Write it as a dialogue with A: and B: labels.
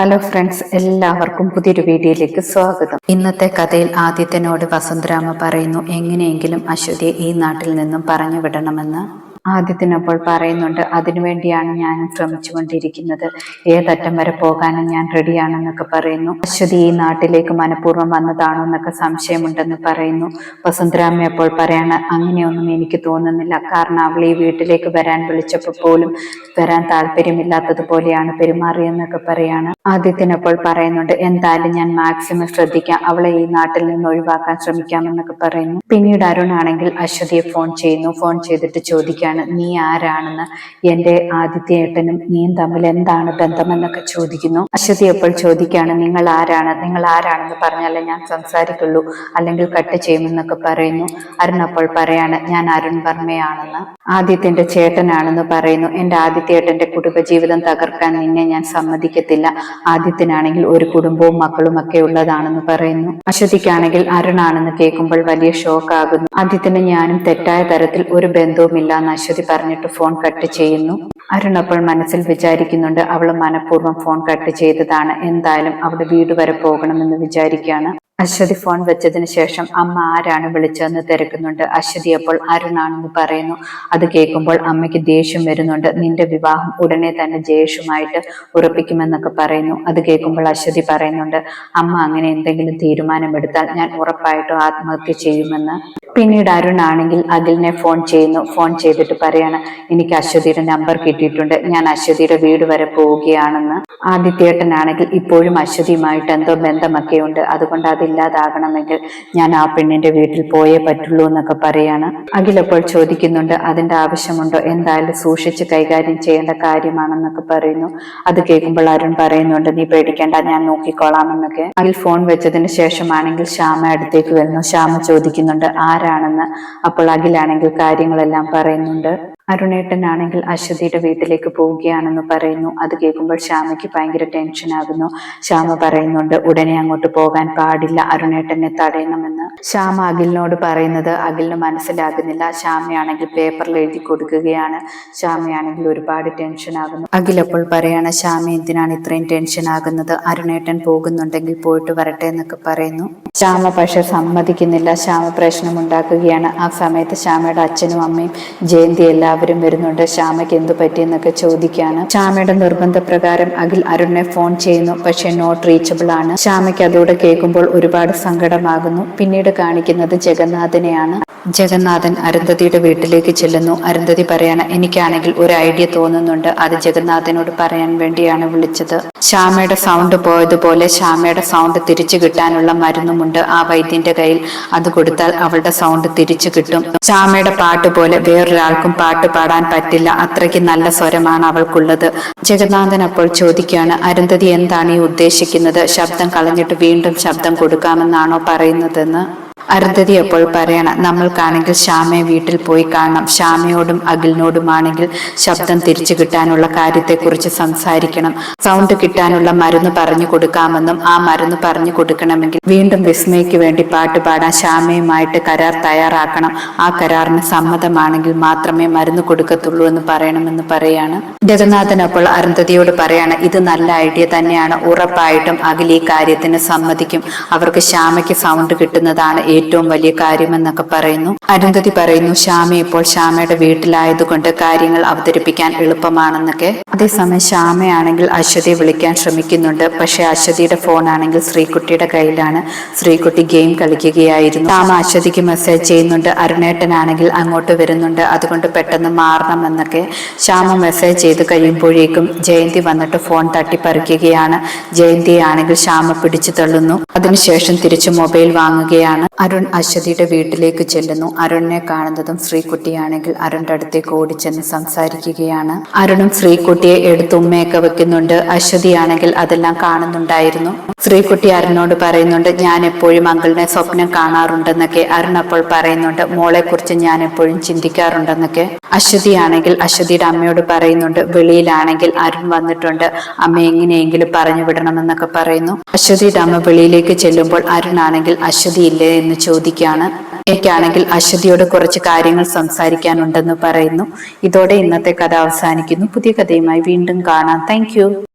A: Hello friends എല്ലാവർക്കും പുതിയൊരു വീഡിയോയിലേക്ക് സ്വാഗതം. ഇന്നത്തെ കഥയിൽ ആദിത്യനോട് വസന്തരാമ പറയുന്നു എങ്ങനെയെങ്കിലും അശ്വതിയെ ഈ നാട്ടിൽ നിന്നും പറഞ്ഞു വിടണമെന്ന് ആദിത്യനപ്പോൾ പറയുന്നുണ്ട് അതിനുവേണ്ടിയാണ് ഞാൻ ശ്രമിച്ചുകൊണ്ടിരിക്കുന്നത്. ഏതറ്റം വരെ പോകാനും ഞാൻ റെഡിയാണെന്നൊക്കെ പറയുന്നു. അശ്വതി ഈ നാട്ടിലേക്ക് മനഃപൂർവം വന്നതാണോ എന്നൊക്കെ സംശയമുണ്ടെന്ന് പറയുന്നു. വസുന്ധരാമ അപ്പോൾ പറയാണ് അങ്ങനെയൊന്നും എനിക്ക് തോന്നുന്നില്ല. കാരണം അവൾ ഈ വീട്ടിലേക്ക് വരാൻ വിളിച്ചപ്പോൾ പോലും വരാൻ താല്പര്യമില്ലാത്തതുപോലെയാണ് പെരുമാറിയെന്നൊക്കെ പറയാണ്. ആദ്യത്തിനപ്പോൾ പറയുന്നുണ്ട് എന്തായാലും ഞാൻ മാക്സിമം ശ്രദ്ധിക്കാം. അവളെ ഈ നാട്ടിൽ നിന്ന് ഒഴിവാക്കാൻ ശ്രമിക്കാമെന്നൊക്കെ പറയുന്നു. പിന്നീട് അരുൺ ആണെങ്കിൽ അശ്വതിയെ ഫോൺ ചെയ്യുന്നു. ഫോൺ ചെയ്തിട്ട് ചോദിക്കുകയാണ് നീ ആരാണെന്ന് എന്റെ ആദിത്യേട്ടനും നീയും തമ്മിൽ എന്താണ് ബന്ധമെന്നൊക്കെ ചോദിക്കുന്നു. അശ്വതി അപ്പോൾ ചോദിക്കുകയാണ് നിങ്ങൾ ആരാണ്? നിങ്ങൾ ആരാണെന്ന് പറഞ്ഞാലേ ഞാൻ സംസാരിക്കുള്ളൂ അല്ലെങ്കിൽ കട്ട് ചെയ്യുമെന്നൊക്കെ പറയുന്നു. അരുൺ അപ്പോൾ പറയാണ് ഞാൻ അരുൺ വർമ്മയാണെന്ന്. ആദിത്യന്റെ ചേട്ടനാണെന്ന് പറയുന്നു. എന്റെ ആദിത്യേട്ടന്റെ കുടുംബജീവിതം തകർക്കാൻ നിന്നെ ഞാൻ സമ്മതിക്കത്തില്ല. ആദിത്യനാണെങ്കിൽ ഒരു കുടുംബവും മക്കളും ഒക്കെ ഉള്ളതാണെന്ന് പറയുന്നു. അശ്വതിക്കാണെങ്കിൽ അരുണാണെന്ന് കേൾക്കുമ്പോൾ വലിയ ഷോക്ക് ആകുന്നു. ആദിത്യന് ഞാനും തെറ്റായ തരത്തിൽ ഒരു ബന്ധവുമില്ല എന്ന് അശ്വതി പറഞ്ഞിട്ട് ഫോൺ കട്ട് ചെയ്യുന്നു. അരുൺ അപ്പോൾ മനസ്സിൽ വിചാരിക്കുന്നുണ്ട് അവൾ മനഃപൂർവം ഫോൺ കട്ട് ചെയ്തതാണ്. എന്തായാലും അവിടെ വീട് വരെ പോകണമെന്ന് വിചാരിക്കുകയാണ്. അശ്വതി ഫോൺ വെച്ചതിന് ശേഷം അമ്മ ആരാണ് വിളിച്ചതെന്ന് തിരക്കുന്നുണ്ട്. അശ്വതി അപ്പോൾ അരുണാണെന്ന് പറയുന്നു. അത് കേൾക്കുമ്പോൾ അമ്മയ്ക്ക് ദേഷ്യം വരുന്നുണ്ട്. നിന്റെ വിവാഹം ഉടനെ തന്നെ ജയേഷുമായിട്ട് ഉറപ്പിക്കുമെന്നൊക്കെ പറയുന്നു. അത് കേൾക്കുമ്പോൾ അശ്വതി പറയുന്നുണ്ട് അമ്മ അങ്ങനെ എന്തെങ്കിലും തീരുമാനമെടുത്താൽ ഞാൻ ഉറപ്പായിട്ടും ആത്മഹത്യ ചെയ്യുമെന്ന്. പിന്നീട് അരുൺ ആണെങ്കിൽ അഖിലിനെ ഫോൺ ചെയ്യുന്നു. ഫോൺ ചെയ്തിട്ട് പറയാണ് എനിക്ക് അശ്വതിയുടെ നമ്പർ കിട്ടിയിട്ടുണ്ട്. ഞാൻ അശ്വതിയുടെ വീട് വരെ പോവുകയാണെന്ന്. ആദിത്യേട്ടനാണെങ്കിൽ ഇപ്പോഴും അശ്വതിയുമായിട്ട് എന്തോ ബന്ധമൊക്കെ ഉണ്ട്. അതുകൊണ്ട് അതില്ലാതാകണമെങ്കിൽ ഞാൻ ആ പെണ്ണിന്റെ വീട്ടിൽ പോയേ പറ്റുള്ളൂ എന്നൊക്കെ പറയാണ്. അഖിലപ്പോൾ ചോദിക്കുന്നുണ്ട് അതിന്റെ ആവശ്യമുണ്ടോ? എന്തായാലും സൂക്ഷിച്ച് കൈകാര്യം ചെയ്യേണ്ട കാര്യമാണെന്നൊക്കെ പറയുന്നു. അത് കേൾക്കുമ്പോൾ അരുൺ പറയുന്നുണ്ട് നീ പേടിക്കേണ്ട ഞാൻ നോക്കിക്കോളാം എന്നൊക്കെ. അഖിൽ ഫോൺ വെച്ചതിന് ശേഷമാണെങ്കിൽ ശ്യാമ അടുത്തേക്ക് വരുന്നു. ശ്യാമ ചോദിക്കുന്നുണ്ട് ആരാണെന്ന് അപ്പോൾ അഖിലാണെങ്കിൽ കാര്യങ്ങളെല്ലാം പറയുന്നുണ്ട്. അരുണേട്ടനാണെങ്കിൽ അശ്വതിയുടെ വീട്ടിലേക്ക് പോവുകയാണെന്ന് പറയുന്നു. അത് കേൾക്കുമ്പോൾ ശ്യാമയ്ക്ക് ഭയങ്കര ടെൻഷൻ ആകുന്നു. ശ്യാമ പറയുന്നുണ്ട് ഉടനെ അങ്ങോട്ട് പോകാൻ പാടില്ല. അരുണേട്ടനെ തടയണമെന്ന്. ശ്യാമ അഖിലിനോട് പറയുന്നത് അഖിലിന് മനസ്സിലാകുന്നില്ല. ശ്യാമയാണെങ്കിൽ പേപ്പറിൽ എഴുതി കൊടുക്കുകയാണ്. ശ്യാമയാണെങ്കിൽ ഒരുപാട് ടെൻഷൻ ആകുന്നു. അഖിൽ അപ്പോൾ പറയാണ് ശ്യാമ എന്തിനാണ് ഇത്രയും ടെൻഷൻ ആകുന്നത്? അരുണേട്ടൻ പോകുന്നുണ്ടെങ്കിൽ പോയിട്ട് വരട്ടെ എന്നൊക്കെ പറയുന്നു. ശ്യാമ പക്ഷെ സമ്മതിക്കുന്നില്ല. ശ്യാമ പ്രശ്നം ഉണ്ടാക്കുകയാണ് ആ സമയത്ത് ശ്യാമയുടെ അച്ഛനും അമ്മയും ജയന്തി എല്ലാവരും വരുന്നുണ്ട്. ശ്യാമയ്ക്ക് എന്തു പറ്റിയെന്നൊക്കെ ചോദിക്കാണ്. ശ്യാമയുടെ നിർബന്ധപ്രകാരം അഖിൽ അരുണിനെ ഫോൺ ചെയ്യുന്നു. പക്ഷെ നോട്ട് റീച്ചബിൾ ആണ്. ശ്യാമയ്ക്ക് അതോടെ കേൾക്കുമ്പോൾ ഒരുപാട് സങ്കടമാകുന്നു. പിന്നീട് കാണിക്കുന്നത് ജഗന്നാഥനെയാണ്. ജഗന്നാഥൻ അരുന്ധതിയുടെ വീട്ടിലേക്ക് ചെല്ലുന്നു. അരുന്ധതി പറയാണ് എനിക്കാണെങ്കിൽ ഒരു ഐഡിയ തോന്നുന്നുണ്ട്. അത് ജഗന്നാഥനോട് പറയാൻ വേണ്ടിയാണ് വിളിച്ചത്. ശ്യാമയുടെ സൗണ്ട് പോയതുപോലെ ശ്യാമയുടെ സൗണ്ട് തിരിച്ചു കിട്ടാനുള്ള മരുന്നുമുണ്ട് ആ വൈദ്യന്റെ കയ്യിൽ. അത് കൊടുത്താൽ അവളുടെ സൗണ്ട് തിരിച്ചു കിട്ടും. ശ്യാമയുടെ പാട്ട് പോലെ വേറൊരാൾക്കും പാട്ട് പാടാൻ പറ്റില്ല. അത്രയ്ക്ക് നല്ല സ്വരമാണ് അവൾക്കുള്ളത്. ജഗന്നാഥൻ അപ്പോൾ ചോദിക്കുകയാണ് അരുന്ധതി എന്താണ് ഈ ഉദ്ദേശിക്കുന്നത്? ശബ്ദം കളഞ്ഞിട്ട് വീണ്ടും ശബ്ദം കൊടുക്കാമെന്നാണോ പറയുന്നതെന്ന്? അരുന്ധതി അപ്പോൾ പറയണം? നമ്മൾക്കാണെങ്കിൽ ശ്യാമയെ വീട്ടിൽ പോയി കാണണം. ശ്യാമയോടും അഖിലിനോടുമാണെങ്കിൽ ശബ്ദം തിരിച്ചു കിട്ടാനുള്ള കാര്യത്തെക്കുറിച്ച് സംസാരിക്കണം. സൗണ്ട് കിട്ടാനുള്ള മരുന്ന് പറഞ്ഞു കൊടുക്കാമെന്നും ആ മരുന്ന് പറഞ്ഞു കൊടുക്കണമെങ്കിൽ വീണ്ടും വിസ്മയ്ക്ക് വേണ്ടി പാട്ട് പാടാൻ ശ്യാമയുമായിട്ട് കരാർ തയ്യാറാക്കണം. ആ കരാറിന് സമ്മതമാണെങ്കിൽ മാത്രമേ മരുന്ന് കൊടുക്കത്തുള്ളൂ എന്ന് പറയണമെന്ന് പറയാണ്. ജഗന്നാഥൻ അപ്പോൾ അരുന്ധതിയോട് പറയാണ് ഇത് നല്ല ഐഡിയ തന്നെയാണ്. ഉറപ്പായിട്ടും അഖിൽ ഈ കാര്യത്തിന് സമ്മതിക്കും. അവർക്ക് ശ്യാമയ്ക്ക് സൗണ്ട് കിട്ടുന്നതാണ് ഏറ്റവും വലിയ കാര്യമെന്നൊക്കെ പറയുന്നു. അരുന്ധതി പറയുന്നു ശ്യാമ ഇപ്പോൾ ശ്യാമയുടെ വീട്ടിലായതുകൊണ്ട് കാര്യങ്ങൾ അവതരിപ്പിക്കാൻ എളുപ്പമാണെന്നൊക്കെ. അതേസമയം ശ്യാമയാണെങ്കിൽ അശ്വതിയെ വിളിക്കാൻ ശ്രമിക്കുന്നുണ്ട്. പക്ഷെ അശ്വതിയുടെ ഫോൺ ആണെങ്കിൽ ശ്രീകുട്ടിയുടെ കയ്യിലാണ്. ശ്രീകുട്ടി ഗെയിം കളിക്കുകയായിരുന്നു. ശ്യാമ അശ്വതിക്ക് മെസ്സേജ് ചെയ്യുന്നുണ്ട് അരുണേട്ടനാണെങ്കിൽ അങ്ങോട്ട് വരുന്നുണ്ട്. അതുകൊണ്ട് പെട്ടെന്ന് മാറണമെന്നൊക്കെ ശ്യാമ മെസ്സേജ് ചെയ്ത് കഴിയുമ്പോഴേക്കും ജയന്തി വന്നിട്ട് ഫോൺ തട്ടിപ്പറിക്കുകയാണ്. ജയന്തിയാണെങ്കിൽ ശ്യാമ പിടിച്ചു തള്ളുന്നു. അതിനുശേഷം തിരിച്ചു മൊബൈൽ വാങ്ങുകയാണ്. അരുൺ അശ്വതിയുടെ വീട്ടിലേക്ക് ചെല്ലുന്നു. അരുണിനെ കാണുന്നതും ശ്രീകുട്ടിയാണെങ്കിൽ അരുണിന്റെ അടുത്തേക്ക് ഓടിച്ചെന്ന് സംസാരിക്കുകയാണ്. അരുണും ശ്രീകുട്ടിയെ എടുത്ത് ഉമ്മയൊക്കെ വെക്കുന്നുണ്ട്. അശ്വതിയാണെങ്കിൽ അതെല്ലാം കാണുന്നുണ്ടായിരുന്നു. ശ്രീകുട്ടി അരുണോട് പറയുന്നുണ്ട് ഞാൻ എപ്പോഴും അങ്കിളിനെ സ്വപ്നം കാണാറുണ്ടെന്നൊക്കെ. അരുൺ അപ്പോൾ പറയുന്നുണ്ട് മോളെ കുറിച്ച് ഞാൻ എപ്പോഴും ചിന്തിക്കാറുണ്ടെന്നൊക്കെ. അശ്വതിയാണെങ്കിൽ അശ്വതിയുടെ അമ്മയോട് പറയുന്നുണ്ട് വെളിയിലാണെങ്കിൽ അരുൺ വന്നിട്ടുണ്ട് അമ്മ എങ്ങനെയെങ്കിലും പറഞ്ഞു വിടണമെന്നൊക്കെ പറയുന്നു. അശ്വതിയുടെ അമ്മ വെളിയിലേക്ക് ചെല്ലുമ്പോൾ അരുൺ ആണെങ്കിൽ അശ്വതി ഇല്ലേ? എന്ന് ചോദിക്കുകയാണ് എനിക്കാണെങ്കിൽ അശ്വതിയോട് കുറച്ച് കാര്യങ്ങൾ സംസാരിക്കാനുണ്ടെന്ന് പറയുന്നു. ഇതോടെ ഇന്നത്തെ കഥ അവസാനിക്കുന്നു. പുതിയ കഥയുമായി വീണ്ടും കാണാം. താങ്ക്